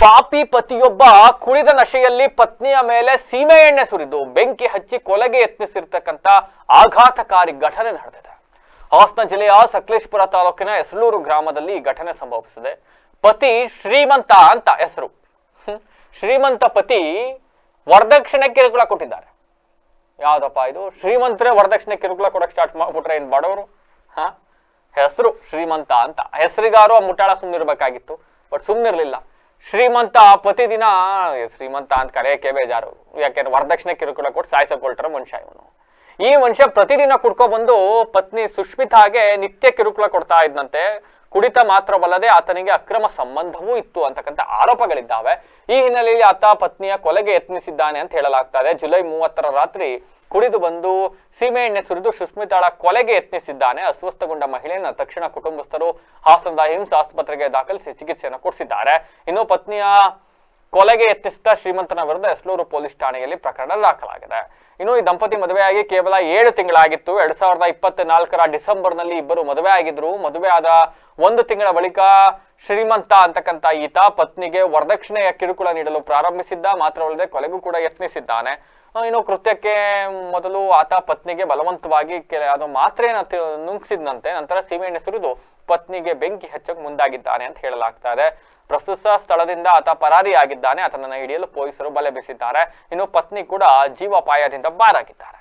ಪಾಪಿ ಪತಿಯೊಬ್ಬ ಕುಡಿದ ನಶೆಯಲ್ಲಿ ಪತ್ನಿಯ ಮೇಲೆ ಸೀಮೆ ಎಣ್ಣೆ ಸುರಿದು ಬೆಂಕಿ ಹಚ್ಚಿ ಕೊಲೆಗೆ ಯತ್ನಿಸಿರ್ತಕ್ಕಂಥ ಆಘಾತಕಾರಿ ಘಟನೆ ನಡೆದಿದೆ. ಹಾಸನ ಜಿಲ್ಲೆಯ ಸಕಲೇಶ್ಪುರ ತಾಲೂಕಿನ ಎಸಲೂರು ಗ್ರಾಮದಲ್ಲಿ ಈ ಘಟನೆ ಸಂಭವಿಸಿದೆ. ಪತಿ ಶ್ರೀಮಂತ ಅಂತ ಹೆಸರು. ಶ್ರೀಮಂತ ಪತಿ ವರದಕ್ಷಿಣೆ ಕಿರುಕುಳ ಕೊಟ್ಟಿದ್ದಾರೆ. ಯಾವ್ದಪ್ಪ ಇದು? ಶ್ರೀಮಂತರೇ ವರದಕ್ಷಿಣೆ ಕಿರುಕುಳ ಕೊಡಕ್ ಸ್ಟಾರ್ಟ್ ಮಾಡ್ಬಿಟ್ರೆ ಏನ್ ಬಡವರು? ಹಾ? ಹೆಸರು ಶ್ರೀಮಂತ ಅಂತ. ಹೆಸರಿಗಾರು ಆ ಮುಟ್ಟಾಳ ಸುಮ್ಮನಿರ್ಬೇಕಾಗಿತ್ತು ಬಟ್ ಸುಮ್ನಿರ್ಲಿಲ್ಲ. ಶ್ರೀಮಂತ ಪ್ರತಿದಿನ ಶ್ರೀಮಂತ ಅಂತ ಕರೆಯಕ್ಕೆ ಬೇಜಾರು. ಯಾಕೆಂದ್ರೆ ವರದಕ್ಷಿಣೆ ಕಿರುಕುಳ ಕೊಟ್ಟು ಸಾಯಿಸಕೊಳ್ತಾರ ಮನುಷ್ಯ ಇವನು. ಈ ಮನುಷ್ಯ ಪ್ರತಿದಿನ ಕುಡ್ಕೊ ಬಂದು ಪತ್ನಿ ಸುಷ್ಮಿತಾಗೆ ನಿತ್ಯ ಕಿರುಕುಳ ಕೊಡ್ತಾ ಇದ್ದಂತೆ ಕುಡಿತ ಮಾತ್ರವಲ್ಲದೆ ಆತನಿಗೆ ಅಕ್ರಮ ಸಂಬಂಧವೂ ಇತ್ತು ಅಂತಕ್ಕಂಥ ಆರೋಪಗಳಿದ್ದಾವೆ. ಈ ಹಿನ್ನೆಲೆಯಲ್ಲಿ ಆತ ಪತ್ನಿಯ ಕೊಲೆಗೆ ಯತ್ನಿಸಿದ್ದಾನೆ ಅಂತ ಹೇಳಲಾಗ್ತಾ ಇದೆ. ಜುಲೈ ಮೂವತ್ತರ ರಾತ್ರಿ ಕುಡಿದು ಬಂದು ಸೀಮೆ ಎಣ್ಣೆ ಸುರಿದು ಸುಸ್ಮಿತಾಳ ಕೊಲೆಗೆ ಯತ್ನಿಸಿದ್ದಾನೆ. ಅಸ್ವಸ್ಥಗೊಂಡ ಮಹಿಳೆಯನ್ನ ತಕ್ಷಣ ಕುಟುಂಬಸ್ಥರು ಹಾಸನದ ಹಿಮ್ಸ್ ಆಸ್ಪತ್ರೆಗೆ ದಾಖಲಿಸಿ ಚಿಕಿತ್ಸೆಯನ್ನು ಕೊಡಿಸಿದ್ದಾರೆ. ಇನ್ನು ಪತ್ನಿಯ ಕೊಲೆಗೆ ಯತ್ನಿಸಿದ ಶ್ರೀಮಂತನ ವಿರುದ್ಧ ಎಸ್ಲೂರು ಪೊಲೀಸ್ ಠಾಣೆಯಲ್ಲಿ ಪ್ರಕರಣ ದಾಖಲಾಗಿದೆ. ಇನ್ನು ಈ ದಂಪತಿ ಮದುವೆಯಾಗಿ ಕೇವಲ ಏಳು ತಿಂಗಳಾಗಿತ್ತು. ಎರಡ್ ಸಾವಿರದ ಇಪ್ಪತ್ನಾಲ್ಕರ ಡಿಸೆಂಬರ್ನಲ್ಲಿ ಇಬ್ಬರು ಮದುವೆ ಆಗಿದ್ರು ಮದುವೆ ಆದ ಒಂದು ತಿಂಗಳ ಬಳಿಕ ಶ್ರೀಮಂತ ಅಂತಕ್ಕಂತ ಈತ ಪತ್ನಿಗೆ ವರದಕ್ಷಿಣೆಯ ಕಿರುಕುಳ ನೀಡಲು ಪ್ರಾರಂಭಿಸಿದ್ದ, ಮಾತ್ರವಲ್ಲದೆ ಕೊಲೆಗೂ ಕೂಡ ಯತ್ನಿಸಿದ್ದಾನೆ. ಇನ್ನು ಕೃತ್ಯಕ್ಕೆ ಮೊದಲು ಆತ ಪತ್ನಿಗೆ ಬಲವಂತವಾಗಿ ಕೆಲ, ಅದು ಮಾತ್ರೆಯನ್ನು ನುಂಗಿಸಿದಂತೆ ನಂತರ ಸೀಮೆಎಣ್ಣೆ ಸುರಿದು ಪತ್ನಿಗೆ ಬೆಂಕಿ ಹಚ್ಚಕ್ಕೆ ಮುಂದಾಗಿದ್ದಾನೆ ಅಂತ ಹೇಳಲಾಗ್ತಾ ಇದೆ. ಪ್ರಸ್ತುತ ಸ್ಥಳದಿಂದ ಆತ ಪರಾರಿಯಾಗಿದ್ದಾನೆ. ಆತನನ್ನು ಹಿಡಿಯಲು ಪೊಲೀಸರು ಬಲೆ ಬೀಸಿದ್ದಾರೆ. ಇನ್ನು ಪತ್ನಿ ಕೂಡ ಜೀವಪಾಯದಿಂದ ಬಾರಾಗಿದ್ದಾರೆ